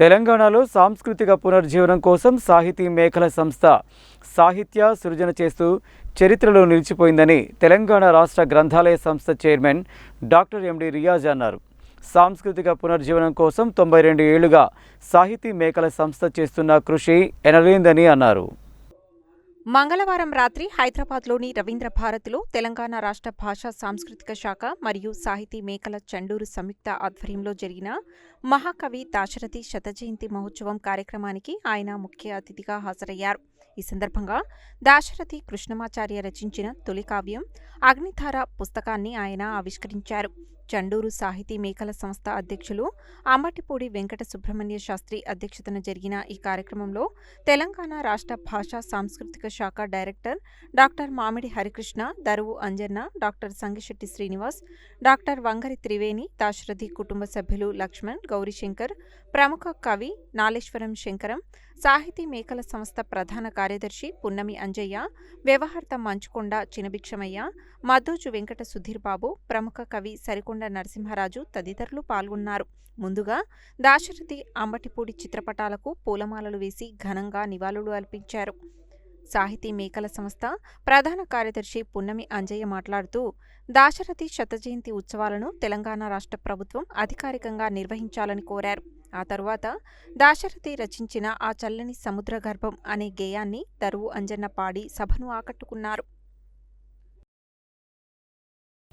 తెలంగాణలో సాంస్కృతిక పునర్జీవనం కోసం సాహితీ మేఖల సంస్థ సాహిత్య సృజన చేస్తూ చరిత్రలో నిలిచిపోయిందని తెలంగాణ రాష్ట్ర గ్రంథాలయ సంస్థ చైర్మన్ డాక్టర్ ఎండి రియాజ్ అన్నారు. సాంస్కృతిక పునర్జీవనం కోసం తొంభై రెండు ఏళ్ళుగా సాహితీ మేఖల సంస్థ చేస్తున్న కృషి ఎనలేందని అన్నారు. మంగళవారం రాత్రి హైదరాబాద్లోని రవీంద్ర భారతిలో తెలంగాణ రాష్ట్ర భాషా సాంస్కృతిక శాఖ మరియు సాహితీ మేకల చండూరు సంయుక్త ఆధ్వర్యంలో జరిగిన మహాకవి దాశరథి శతజయంతి మహోత్సవం కార్యక్రమానికి ఆయన ముఖ్య అతిథిగా హాజరయ్యారు. ఈ సందర్భంగా దాశరథి కృష్ణమాచార్య రచించిన తొలి కావ్యం అగ్నిధార పుస్తకాన్ని ఆయన ఆవిష్కరించారు. చండూరు సాహితీ మేకల సంస్థ అధ్యక్షులు అమ్మటిపూడి వెంకట సుబ్రహ్మణ్య శాస్త్రి అధ్యక్షతన జరిగిన ఈ కార్యక్రమంలో తెలంగాణ రాష్ట్ర భాషా సాంస్కృతిక శాఖ director doctor Mamidi Harikrishna Daruvu Anjanna doctor Sangisetti Srinivas doctor Vangari Triveni Dasarathi కుటుంబ సభ్యులు లక్ష్మణ్ గౌరీశంకర్ ప్రముఖ కవి నాలేశ్వరం శంకరం సాహితీ మేకల సంస్థ ప్రధాన కార్యదర్శి పున్నమి అంజయ్య వ్యవహార్త మంచుకొండ చినభిక్షమయ్య మధోజు వెంకట సుధీర్ బాబు ప్రముఖ కవి సరికొండ నరసింహరాజు తదితరులు పాల్గొన్నారు. ముందుగా దాశరథి అంబటిపూడి చిత్రపటాలకు పూలమాలలు వేసి ఘనంగా నివాళులు అర్పించారు. సాహితీ మేకల సంస్థ ప్రధాన కార్యదర్శి పున్నమి అంజయ్య మాట్లాడుతూ దాశరథి శతజయంతి ఉత్సవాలను తెలంగాణ రాష్ట్ర ప్రభుత్వం అధికారికంగా నిర్వహించాలని కోరారు. ఆ తరువాత దాశరథి రచించిన ఆ చల్లని సముద్ర గర్భం అనే గేయాన్ని దరువు అంజన్న పాడి సభను ఆకట్టుకున్నారు.